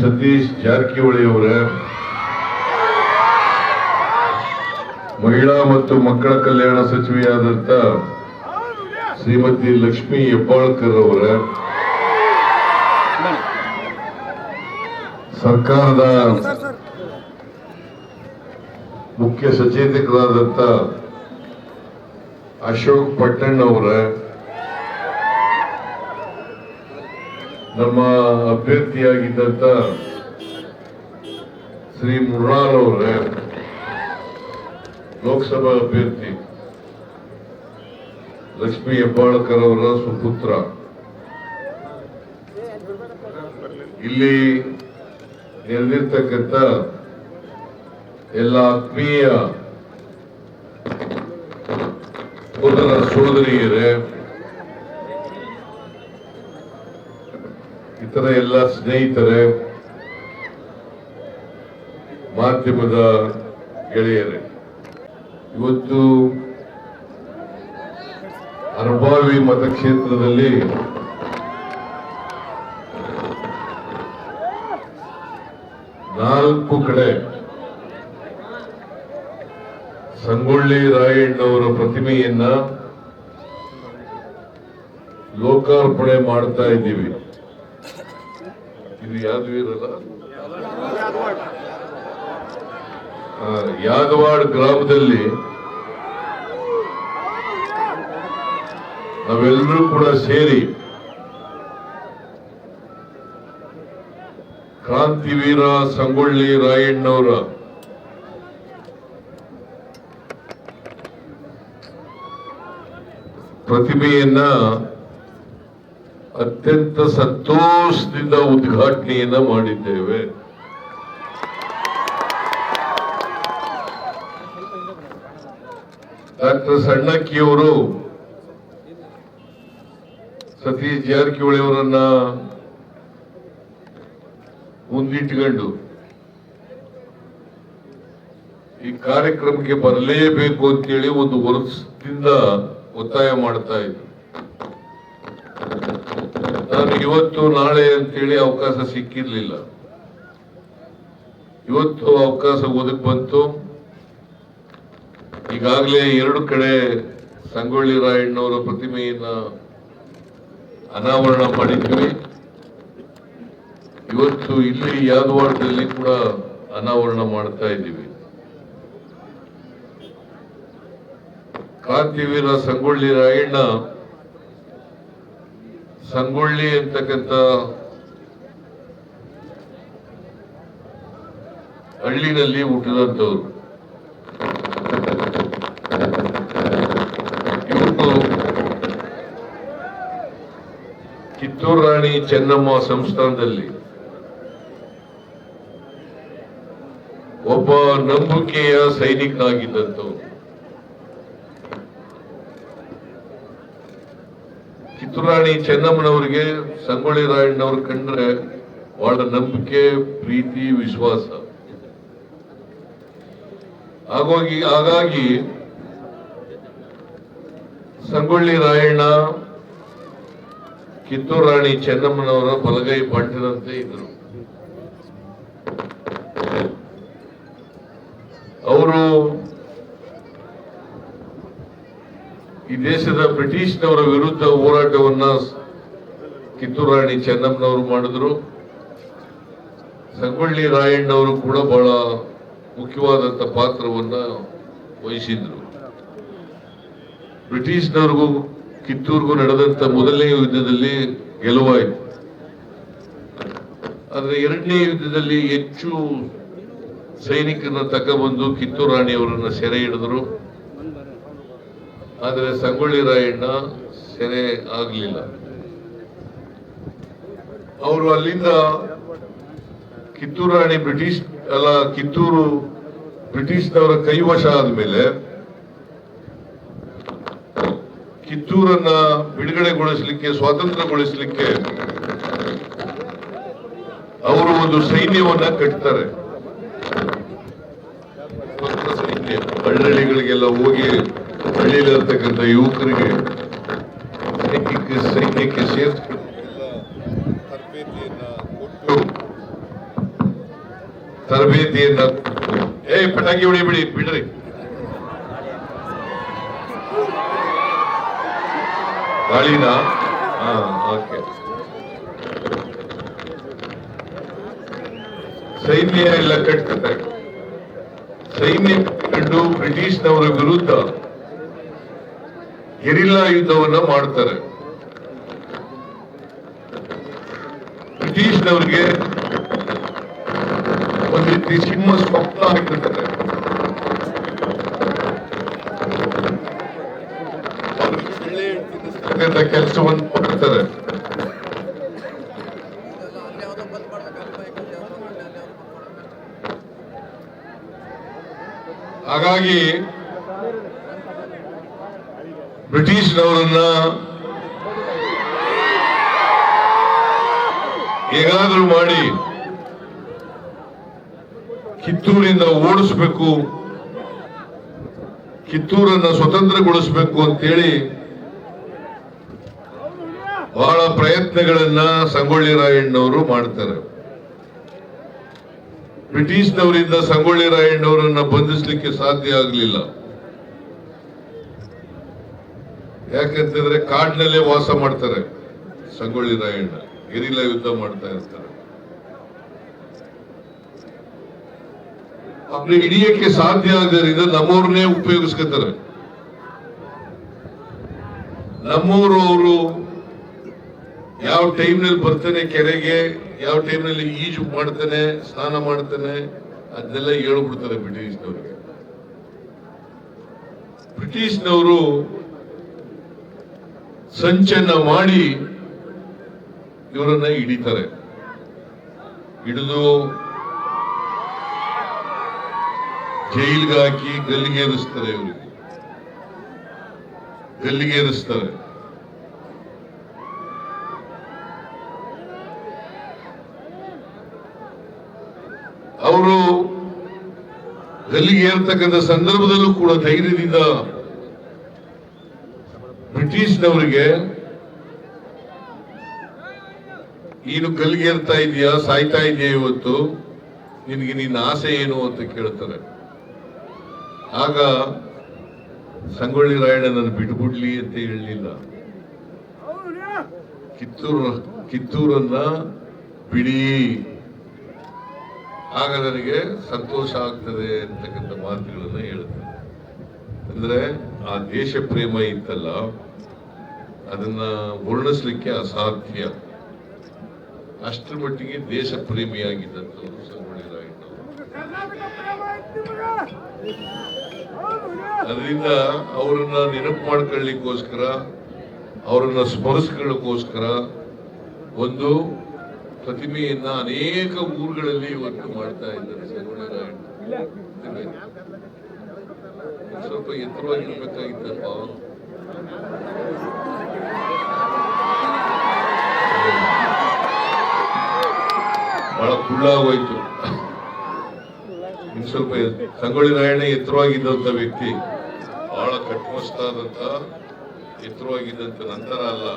ಸತೀಶ್ ಜಾರಕಿಹೊಳಿ ಅವರ ಮಹಿಳಾ ಮತ್ತು ಮಕ್ಕಳ ಕಲ್ಯಾಣ ಸಚಿವೆಯಾದಂಥ ಶ್ರೀಮತಿ ಲಕ್ಷ್ಮಿ ಹೆಬ್ಬಾಳ್ಕರ್ ಅವರ ಸರ್ಕಾರದ ಮುಖ್ಯ ಸಚೇತಕರಾದಂಥ ಅಶೋಕ್ ಪಟ್ಟಣ್ ಅವರ ನಮ್ಮ ಅಭ್ಯರ್ಥಿಯಾಗಿದ್ದಂತ ಶ್ರೀ ಮುರಾರ್ ಅವರೇ, ಲೋಕಸಭಾ ಅಭ್ಯರ್ಥಿ, ಲಕ್ಷ್ಮೀ ಹೆಬ್ಬಾಳ್ಕರ್ ಅವರ ಸುಪುತ್ರ. ಇಲ್ಲಿ ನೆರೆದಿರ್ತಕ್ಕಂಥ ಎಲ್ಲ ಆತ್ಮೀಯ ಸೋದರ ಸೋದರಿಯರೇ ಇತರ ಎಲ್ಲ ಸ್ನೇಹಿತರೆ, ಮಾಧ್ಯಮದ ಗೆಳೆಯರೇ, ಇವತ್ತು ಅರ್ಭಾವಿ ಮತಕ್ಷೇತ್ರದಲ್ಲಿ ನಾಲ್ಕು ಕಡೆ ಸಂಗೊಳ್ಳಿ ರಾಯಣ್ಣವರ ಪ್ರತಿಮೆಯನ್ನ ಲೋಕಾರ್ಪಣೆ ಮಾಡ್ತಾ ಇದ್ದೀವಿ. ಇದು ಯಾವ್ದು ಇರಲ್ಲ ಯಾದವಾಡ್ ಗ್ರಾಮದಲ್ಲಿ ನಾವೆಲ್ಲರೂ ಕೂಡ ಸೇರಿ ಕ್ರಾಂತಿವೀರ ಸಂಗೊಳ್ಳಿ ರಾಯಣ್ಣವರ ಪ್ರತಿಮೆಯನ್ನ ಅತ್ಯಂತ ಸಂತೋಷದಿಂದ ಉದ್ಘಾಟನೆಯನ್ನ ಮಾಡಿದ್ದೇವೆ. ಡಾಕ್ಟರ್ ಸಣ್ಣಕ್ಕಿಯವರು ಸತೀಶ್ ಜಾರಕಿಹೊಳಿ ಅವರನ್ನ ಮುಂದಿಟ್ಟುಕೊಂಡು ಈ ಕಾರ್ಯಕ್ರಮಕ್ಕೆ ಬರಲೇಬೇಕು ಅಂತೇಳಿ ಒಂದು ವರ್ಷದಿಂದ ಒತ್ತಾಯ ಮಾಡ್ತಾ ಇದ್ರು. ನಾನು ಇವತ್ತು ನಾಳೆ ಅಂತೇಳಿ ಅವಕಾಶ ಸಿಕ್ಕಿರ್ಲಿಲ್ಲ. ಇವತ್ತು ಅವಕಾಶ ಓದಕ್ ಬಂತು. ಈಗಾಗಲೇ ಎರಡು ಕಡೆ ಸಂಗೊಳ್ಳಿ ರಾಯಣ್ಣವರ ಪ್ರತಿಮೆಯನ್ನ ಅನಾವರಣ ಮಾಡಿದ್ವಿ. ಇವತ್ತು ಇಲ್ಲಿ ಯಾದವಾಡದಲ್ಲಿ ಕೂಡ ಅನಾವರಣ ಮಾಡ್ತಾ ಇದ್ದೀವಿ. ಕ್ರಾಂತಿವೀರ ಸಂಗೊಳ್ಳಿ ರಾಯಣ್ಣ ಸಂಗೊಳ್ಳಿ ಅಂತಕ್ಕಂಥ ಹಳ್ಳಿನಲ್ಲಿ ಹುಟ್ಟಿದಂಥವ್ರು. ಇವತ್ತು ಕಿತ್ತೂರು ರಾಣಿ ಚೆನ್ನಮ್ಮ ಸಂಸ್ಥಾನದಲ್ಲಿ ಒಬ್ಬ ನಂಬಿಕೆಯ ಸೈನಿಕನಾಗಿದ್ದಂಥವ್ರು. ಕಿತ್ತೂರಾಣಿ ಚೆನ್ನಮ್ಮನವರಿಗೆ ಸಂಗೊಳ್ಳಿ ರಾಯಣ್ಣವ್ರ ಕಂಡ್ರೆ ಬಹಳ ನಂಬಿಕೆ, ಪ್ರೀತಿ, ವಿಶ್ವಾಸ. ಹಾಗಾಗಿ ಹಾಗಾಗಿ ಸಂಗೊಳ್ಳಿ ರಾಯಣ್ಣ, ಕಿತ್ತೂರು ರಾಣಿ ಚೆನ್ನಮ್ಮನವರ ಬಲಗೈ ಬಂಟದಂತೆ ಇದ್ರು ಅವರು ಈ ದೇಶದ ಬ್ರಿಟಿಷ್ನವರ ವಿರುದ್ಧ ಹೋರಾಟವನ್ನ ಕಿತ್ತೂರು ರಾಣಿ ಚೆನ್ನಮ್ಮನವರು ಮಾಡಿದ್ರು. ಸಂಗೊಳ್ಳಿ ರಾಯಣ್ಣವರು ಕೂಡ ಬಹಳ ಮುಖ್ಯವಾದಂತ ಪಾತ್ರವನ್ನ ವಹಿಸಿದ್ರು. ಬ್ರಿಟಿಷ್ನವ್ರಿಗೂ ಕಿತ್ತೂರಿಗೂ ನಡೆದಂತ ಮೊದಲನೇ ಯುದ್ಧದಲ್ಲಿ ಗೆಲುವಾಯಿತು. ಆದ್ರೆ ಎರಡನೇ ಯುದ್ಧದಲ್ಲಿ ಹೆಚ್ಚು ಸೈನಿಕರನ್ನ ತಗೊಬಂದು ಕಿತ್ತೂರು ರಾಣಿಯವರನ್ನ ಸೆರೆ ಹಿಡಿದ್ರು. ಆದರೆ ಸಂಗೊಳ್ಳಿ ರಾಯಣ್ಣ ಸೆರೆ ಆಗಲಿಲ್ಲ. ಅವರು ಅಲ್ಲಿಂದ ಕಿತ್ತೂರು ರಾಣಿ ಬ್ರಿಟಿಷ್, ಅಲ್ಲ, ಕಿತ್ತೂರು ಬ್ರಿಟಿಷ್ನವರ ಕೈವಶ ಆದ್ಮೇಲೆ ಕಿತ್ತೂರನ್ನ ಬಿಡುಗಡೆಗೊಳಿಸಲಿಕ್ಕೆ, ಸ್ವಾತಂತ್ರ್ಯಗೊಳಿಸಲಿಕ್ಕೆ ಅವರು ಒಂದು ಸೈನ್ಯವನ್ನ ಕಟ್ತಾರೆ. ಸೈನ್ಯ ಹೋಗಿ ಹಳ್ಳಿಯಲ್ಲಿರ್ತಕ್ಕಂಥ ಯುವಕರಿಗೆ ಸೈನ್ಯಕ್ಕೆ ಸೈನ್ಯಕ್ಕೆ ಸೇರಿಸ್ಕೊಂಡು ತರಬೇತಿಯಿಂದ ಕೊಟ್ಟು ತರಬೇತಿಯನ್ನ ಏ ಪಟಾಕಿ ಹೊಡಿ ಬಿಡಿ ಬಿಡ್ರಿ. ಗಾಳಿನ ಓಕೆ. ಸೈನ್ಯ ಎಲ್ಲ ಕಟ್ತಾರೆ ಸೈನ್ಯ ಕಂಡು ಬ್ರಿಟಿಷ್ನವರ ವಿರುದ್ಧ ಗೆರಿಲ್ಲಾ ಯುದ್ಧವನ್ನ ಮಾಡ್ತಾರೆ ಬ್ರಿಟಿಷ್ನವರಿಗೆ ಒಂದು ರೀತಿ ಸಿಂಹ ಸ್ವಪ್ನ ಆಗಿರ್ತಾರೆ ಕೆಲಸವನ್ನು ಮಾಡ್ತಾರೆ ಹಾಗಾಗಿ ಬ್ರಿಟಿಷ್ನವರನ್ನ ಹೇಗಾದ್ರೂ ಮಾಡಿ ಕಿತ್ತೂರಿಂದ ಓಡಿಸ್ಬೇಕು, ಕಿತ್ತೂರನ್ನ ಸ್ವತಂತ್ರಗೊಳಿಸಬೇಕು ಅಂತೇಳಿ ಬಹಳ ಪ್ರಯತ್ನಗಳನ್ನ ಸಂಗೊಳ್ಳಿ ರಾಯಣ್ಣವರು ಮಾಡ್ತಾರೆ. ಬ್ರಿಟಿಷ್ನವರಿಂದ ಸಂಗೊಳ್ಳಿ ರಾಯಣ್ಣವರನ್ನ ಬಂಧಿಸಲಿಕ್ಕೆ ಸಾಧ್ಯ ಆಗಲಿಲ್ಲ. ಯಾಕಂತಂದ್ರೆ ಕಾಡಿನಲ್ಲೇ ವಾಸ ಮಾಡ್ತಾರೆ. ಸಂಗೊಳ್ಳಿ ರಾಯಣ್ಣ. ಗೆರಿಲ್ಲ ಯುದ್ಧ ಮಾಡ್ತಾ ಇರ್ತಾರೆ. ಅವ್ರನ್ನ ಹಿಡಿಯಕ್ಕೆ ಸಾಧ್ಯ ಆಗದ್ರಿಂದ ನಮ್ಮವ್ರನ್ನೇ ಉಪಯೋಗಿಸ್ಕೊತಾರೆ. ನಮ್ಮೂರು ಅವರು ಯಾವ ಟೈಮ್ನಲ್ಲಿ ಬರ್ತಾನೆ ಕೆರೆಗೆ, ಯಾವ ಟೈಮ್ನಲ್ಲಿ ಈಜು ಮಾಡ್ತಾನೆ, ಸ್ನಾನ ಮಾಡ್ತಾನೆ, ಅದನ್ನೆಲ್ಲ ಹೇಳ್ಬಿಡ್ತಾರೆ ಬ್ರಿಟಿಷ್ನವ್ರಿಗೆ. ಬ್ರಿಟಿಷ್ನವರು ಸಂಚನ್ನ ಮಾಡಿ ಇವರನ್ನ ಹಿಡಿತಾರೆ. ಹಿಡಿದು ಜೈಲ್ಗೆ ಹಾಕಿ ಗಲ್ಲಿಗೇರಿಸ್ತಾರೆ ಇವರಿಗೆ ಗಲ್ಲಿಗೇರಿಸ್ತಾರೆ ಅವರು ಗಲ್ಲಿಗೆ ಏರ್ತಕ್ಕಂಥ ಸಂದರ್ಭದಲ್ಲೂ ಕೂಡ ಧೈರ್ಯದಿಂದ ಬ್ರಿಟಿಷ್ನವರಿಗೆ ನೀನು ಕಲ್ಗೇರ್ತಾ ಇದೀಯಾ ಸಾಯ್ತಾ ಇದೆಯಾ ಇವತ್ತು? ನಿನಗೆ ನಿನ್ನ ಆಸೆ ಏನು ಅಂತ ಕೇಳ್ತಾರೆ. ಆಗ ಸಂಗೊಳ್ಳಿ ರಾಯಣ್ಣನನ್ನು ಬಿಟ್ಬಿಡ್ಲಿ ಅಂತ ಹೇಳಲಿಲ್ಲ. ಕಿತ್ತೂರು, ಕಿತ್ತೂರನ್ನ ಬಿಡಿ. ಆಗ ನನಗೆ ಸಂತೋಷ ಆಗ್ತದೆ ಅಂತಕ್ಕಂಥ ಮಾತುಗಳನ್ನು ಹೇಳ್ತಾರೆ. ಅಂದ್ರೆ ಆ ದೇಶ ಪ್ರೇಮ ಇತ್ತಲ್ಲ, ಅದನ್ನ ವರ್ಣಿಸ್ಲಿಕ್ಕೆ ಅಸಾಧ್ಯ. ಅಷ್ಟರ ಮಟ್ಟಿಗೆ ದೇಶ ಪ್ರೇಮಿಯಾಗಿದ್ದಂಥವ್ರು ಅದರಿಂದ ಅವರನ್ನ ನೆನಪು ಮಾಡ್ಕೊಳ್ಳಿಕ್ಕೋಸ್ಕರ, ಅವರನ್ನ ಸ್ಮರಿಸ್ಕೊಳ್ಳೋಕ್ಕೋಸ್ಕರ ಒಂದು ಪ್ರತಿಮೆಯನ್ನ ಅನೇಕ ಊರುಗಳಲ್ಲಿ ಇವತ್ತು ಮಾಡ್ತಾ ಇದ್ದಾರೆ ಸಂಗೊಳ್ಳಿ ರಾಯಣ್ಣ ಸ್ವಲ್ಪ ಎತ್ತರವಾಗಿರ್ಬೇಕಾಗಿತ್ತಪ್ಪ ಬಹಳ ಕುಳ್ಳಾಗೋಯ್ತು. ಇನ್ ಸ್ವಲ್ಪ ಸಂಗೊಳ್ಳಿ ರಾಯಣ್ಣ ಎತ್ತರವಾಗಿದ್ದಂತ ವ್ಯಕ್ತಿ, ಬಹಳ ಕಟ್ಮಸ್ತಾದಂತ ಎತ್ತರವಾಗಿದ್ದಂತ ನಂತರ ಅಲ್ಲ,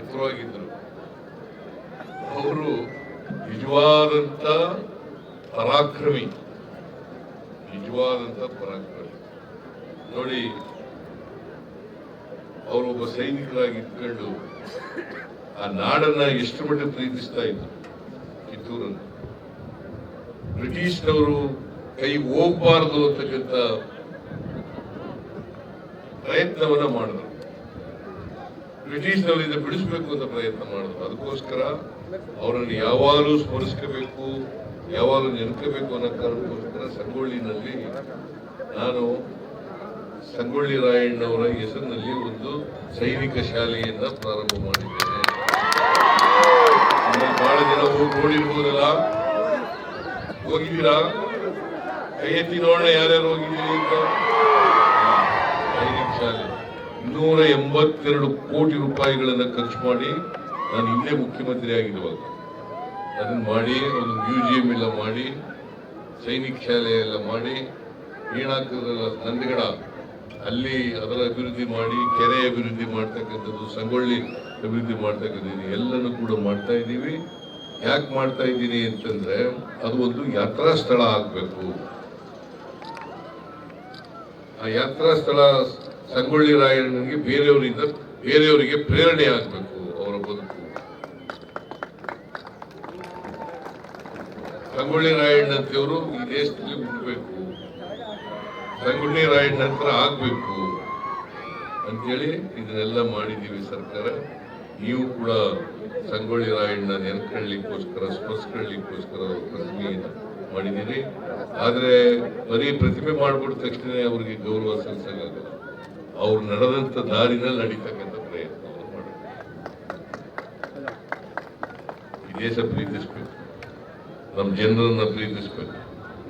ಎತ್ತರವಾಗಿದ್ದರು. ಅವರು ನಿಜವಾದಂತ ಪರಾಕ್ರಮಿ. ನಿಜವಾದಂತ ಪರಾಕ್ರಮ. ನೋಡಿ ಅವರೊಬ್ಬ ಸೈನಿಕರಾಗಿ ಇಟ್ಕೊಂಡು ಆ ನಾಡನ್ನ ಎಷ್ಟು ಮಟ್ಟ ಪ್ರೀತಿಸ್ತಾ ಇದ್ರು ಕಿತ್ತೂರನ್ನು. ಬ್ರಿಟಿಷ್ನವರು ಕೈ ಹೋಗ್ಬಾರ್ದು ಅಂತಕ್ಕಂಥ ಪ್ರಯತ್ನವನ್ನ ಮಾಡಿದ್ರು. ಬ್ರಿಟಿಷ್ನವರಿಂದ ಬಿಡಿಸ್ಬೇಕು ಅಂತ ಪ್ರಯತ್ನ ಮಾಡಿದ್ರು. ಅದಕ್ಕೋಸ್ಕರ ಅವರನ್ನು ಯಾವಾಗಲೂ ಸ್ಮರಿಸ್ಕೋಬೇಕು. ಯಾವಾಗಲೂ ನೆನ್ಕೋಬೇಕು ಅನ್ನೋ ಕಾರಣಕ್ಕೋಸ್ಕರ ಸಂಗೊಳ್ಳಿನಲ್ಲಿ ನಾನು ಸಂಗೊಳ್ಳಿ ರಾಯಣ್ಣವರ ಹೆಸರಿನಲ್ಲಿ ಒಂದು ಸೈನಿಕ ಶಾಲೆಯನ್ನು ಪ್ರಾರಂಭ ಮಾಡಿದ್ದೇನೆ. ಬಹಳ ಜನ ನೋಡಿರ್ಬೋದಲ್ಲ? ಹೋಗಿದ್ದೀರಾ? ಕೈ ಎತ್ತಿ ನೋಡೋಣ ಯಾರ್ಯಾರು ಹೋಗಿದ್ದೀರಿ ಅಂತ. ಸೈನಿಕ ಶಾಲೆ. ಇನ್ನೂರ ಎಂಬತ್ತೆರಡು ಕೋಟಿ ರೂಪಾಯಿಗಳನ್ನು ಖರ್ಚು ಮಾಡಿ ನಾನು ಇಲ್ಲೇ ಮುಖ್ಯಮಂತ್ರಿ ಆಗಿರುವಾಗ. ಅದನ್ನ ಮಾಡಿ, ಒಂದು ಮ್ಯೂಸಿಯಂ ಎಲ್ಲ ಮಾಡಿ, ಸೈನಿಕ ಶಾಲೆ ಎಲ್ಲ ಮಾಡಿ ಏನಾಗ್ತದಲ್ಲ ನಂದಗಡ, ಅಲ್ಲಿ ಅದರ ಅಭಿವೃದ್ಧಿ ಮಾಡಿ, ಕೆರೆ ಅಭಿವೃದ್ಧಿ ಮಾಡ್ತಕ್ಕಂಥದ್ದು, ಸಂಗೊಳ್ಳಿ ಅಭಿವೃದ್ಧಿ ಮಾಡ್ತಕ್ಕಂಥದ್ದು, ಎಲ್ಲನೂ ಕೂಡ ಮಾಡ್ತಾ ಇದ್ದೀವಿ. ಯಾಕೆ ಮಾಡ್ತಾ ಇದ್ದೀನಿ ಅಂತಂದ್ರೆ, ಅದು ಒಂದು ಯಾತ್ರಾ ಸ್ಥಳ ಆಗಬೇಕು. ಆ ಯಾತ್ರಾ ಸ್ಥಳ, ಸಂಗೊಳ್ಳಿ ರಾಯಣ್ಣನಿಗೆ ಬೇರೆಯವರಿಂದ, ಬೇರೆಯವರಿಗೆ ಪ್ರೇರಣೆ ಆಗ್ಬೇಕು ಅವರ ಬದುಕು ಸಂಗೊಳ್ಳಿ ರಾಯಣ್ಣಂತೆಯವರು ಈ ದೇಶದಲ್ಲಿ ಹುಟ್ಟಬೇಕು ಸಂಗೊಳ್ಳಿ ರಾಯಣ್ಣಂತರ ಆಗಬೇಕು ಅಂತೇಳಿ ಇದನ್ನೆಲ್ಲ ಮಾಡಿದ್ದೀವಿ ಸರ್ಕಾರ. ನೀವು ಕೂಡ ಸಂಗೊಳ್ಳಿ ರಾಯಣ್ಣ ನೆನ್ಕೊಳ್ಳಿಕ್ಕೋಸ್ಕರ, ಸ್ಮರಿಸ್ಕೊಳ್ಳಿಕ್ಕೋಸ್ಕರ ಪ್ರತಿಮೆಯನ್ನು ಮಾಡಿದ್ದೀರಿ. ಆದರೆ ಬರೀ ಪ್ರತಿಮೆ ಮಾಡಿಬಿಟ್ಟ ತಕ್ಷಣ ಅವರಿಗೆ ಗೌರವ ಸಲ್ಲಿಸೋಕ್ಕಾಗಲ್ಲ. ಅವ್ರು ನಡೆದಂಥ ದಾರಿನಲ್ಲಿ ನಡೀತಕ್ಕಂಥ ಪ್ರಯತ್ನವನ್ನು ಮಾಡಬೇಕು ಈ ದೇಶ ಪ್ರೀತಿಸ್ಬೇಕು. ನಮ್ಮ ಜನರನ್ನು ಪ್ರೀತಿಸ್ಬೇಕು,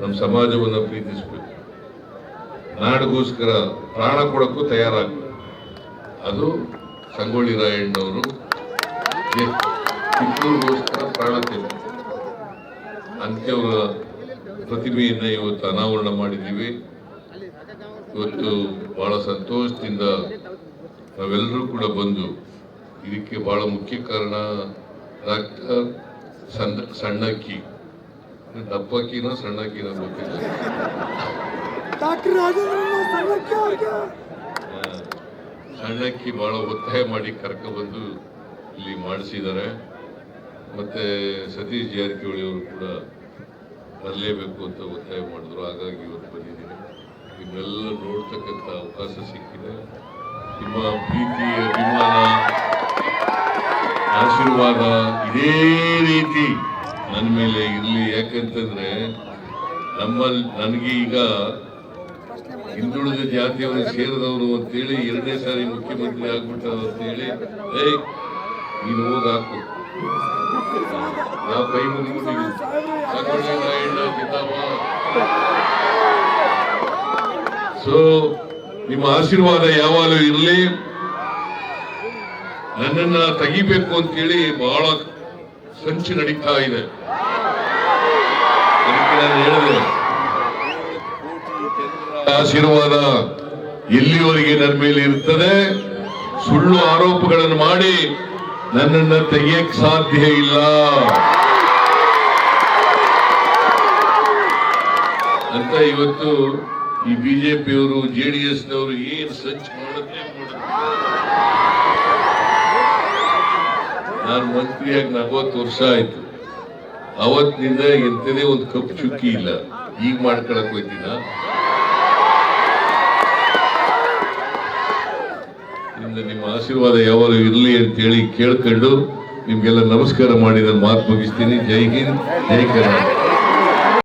ನಮ್ಮ ಸಮಾಜವನ್ನು ಪ್ರೀತಿಸ್ಬೇಕು. ನಾಡಿಗೋಸ್ಕರ ಪ್ರಾಣ ಕೊಡೋಕ್ಕೂ ತಯಾರಾಗಬೇಕು. ಅದು ಸಂಗೊಳ್ಳಿ ರಾಯಣ್ಣವರು ಕಿತ್ತೂರಿಗೋಸ್ಕರ ಪ್ರಾಣ ತೆಗೆದು ಅಂತ್ಯವರ ಪ್ರತಿಮೆಯನ್ನು ಇವತ್ತು ಅನಾವರಣ ಮಾಡಿದ್ದೀವಿ. ಇವತ್ತು ಬಹಳ ಸಂತೋಷದಿಂದ ನಾವೆಲ್ಲರೂ ಕೂಡ ಬಂದು ಇದಕ್ಕೆ ಬಹಳ ಮುಖ್ಯ ಕಾರಣ ಡಾಕ್ಟರ್ ಸಣ್ಣ ಸಣ್ಣಕ್ಕಿ ದಪ್ಪಕ್ಕಿನೋ ಸಣ್ಣಕ್ಕಿನ ಗೊತ್ತಿಲ್ಲ ಸಣ್ಣಕ್ಕಿ ಬಹಳ ಒತ್ತಾಯ ಮಾಡಿ ಕರ್ಕ ಬಂದು ಇಲ್ಲಿ ಮಾಡಿಸಿದ್ದಾರೆ. ಮತ್ತೆ ಸತೀಶ್ ಜಾರಕಿಹೊಳಿ ಅವರು ಕೂಡ ಬರಲೇಬೇಕು ಅಂತ ಒತ್ತಾಯ ಮಾಡಿದ್ರು. ಹಾಗಾಗಿ ಇವತ್ತು ಬಂದಿದ್ದೀನಿ ನಿಮ್ಮೆಲ್ಲ ನೋಡ್ತಕ್ಕಂಥ ಅವಕಾಶ ಸಿಕ್ಕಿದೆ. ನಿಮ್ಮ ಪ್ರೀತಿ ಅಭಿಮಾನ ಆಶೀರ್ವಾದ ಇದೇ ರೀತಿ. ನನ್ನ ಮೇಲೆ ಇರಲಿ. ಯಾಕಂತಂದ್ರೆ ನಮ್ಮಲ್ಲಿ ನನಗೆ ಈಗ ಹಿಂದುಳಿದ ಜಾತಿಯವರು ಸೇರಿದವರು ಅಂತೇಳಿ ಎರಡನೇ ಸಾರಿ ಮುಖ್ಯಮಂತ್ರಿ ಆಗ್ಬಿಟ್ಟಾರ ಅಂತೇಳಿ, ಏಯ್, ನೀನು ಹೋಗಿ ಹಾಕು. ನಾವು ಕೈ ಜಿಂದಾಬಾದ್ ಸೊ ನಿಮ್ಮ ಆಶೀರ್ವಾದ ಯಾವಾಗಲೂ ಇರಲಿ. ನನ್ನನ್ನು ತೆಗಿಬೇಕು ಅಂತೇಳಿ ಬಹಳ ಸಂಚು ನಡೀತಾ ಇದೆ. ಹೇಳಿದೆ. ಆಶೀರ್ವಾದ ಎಲ್ಲಿವರೆಗೆ ನನ್ನ ಮೇಲೆ ಇರ್ತದೆ? ಸುಳ್ಳು ಆರೋಪಗಳನ್ನು ಮಾಡಿ ನನ್ನನ್ನ ತೆಗೆಯಕ್ ಸಾಧ್ಯ ಇಲ್ಲ. ಅಂತ ಇವತ್ತು ಈ ಬಿಜೆಪಿಯವರು ಜೆ ಡಿ ಎಸ್ನವರು ಏನ್ ಸಂಚು ಮಾಡುತ್ತೆ. ನಾನು ಮಂತ್ರಿಯಾಗಿ ನಲ್ವತ್ತು ವರ್ಷ ಆಯ್ತು. ಅವತ್ತಿನಿಂದ ಎಂತದೇ ಒಂದು ಕಪ್ಪು ಚುಕ್ಕಿ ಇಲ್ಲ. ಈಗ ಮಾಡ್ಕೊಳಕ್ ಹೋಯ್ತೀನ? ನಿಮ್ಮ ಆಶೀರ್ವಾದ ಯಾವಾಗ ಇರಲಿ ಅಂತೇಳಿ ಕೇಳ್ಕೊಂಡು ನಿಮ್ಗೆಲ್ಲ ನಮಸ್ಕಾರ ಮಾಡಿದ ಮಾತು ಮುಗಿಸ್ತೀನಿ. ಜೈ ಹಿಂದ್, ಜೈ ಕರ್ನಾಟಕ.